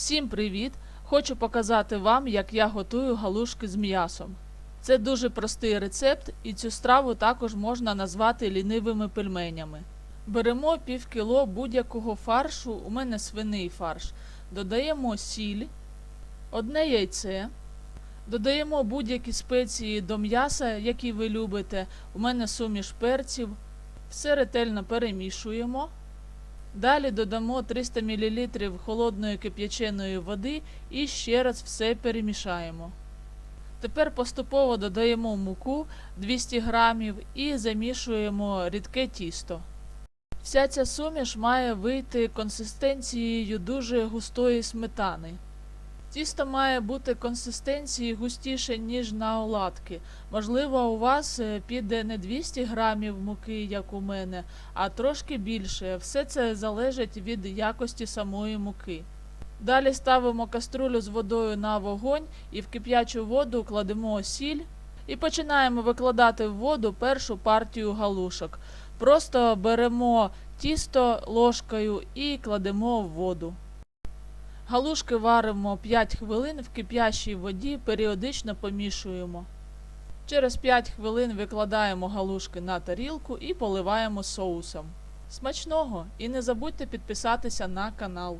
Всім привіт! Хочу показати вам, як я готую галушки з м'ясом. Це дуже простий рецепт, і цю страву також можна назвати лінивими пельменями. Беремо пів кіло будь-якого фаршу, у мене свиний фарш. Додаємо сіль, одне яйце. Додаємо будь-які спеції до м'яса, які ви любите. У мене суміш перців. Все ретельно перемішуємо. Далі додамо 300 мл холодної кип'яченої води і ще раз все перемішаємо. Тепер поступово додаємо муку 200 г і замішуємо рідке тісто. Вся ця суміш має вийти консистенцією дуже густої сметани. Тісто має бути консистенції густіше, ніж на оладки. Можливо, у вас е, піде не 200 грамів муки, як у мене, а трошки більше. Все це залежить від якості самої муки. Далі ставимо каструлю з водою на вогонь і в кип'ячу воду кладемо сіль і починаємо викладати в воду першу партію галушок. Просто беремо тісто ложкою і кладемо в воду. Галушки варимо 5 хвилин в кип'ячій воді, періодично помішуємо. Через 5 хвилин викладаємо галушки на тарілку і поливаємо соусом. Смачного! І не забудьте підписатися на канал.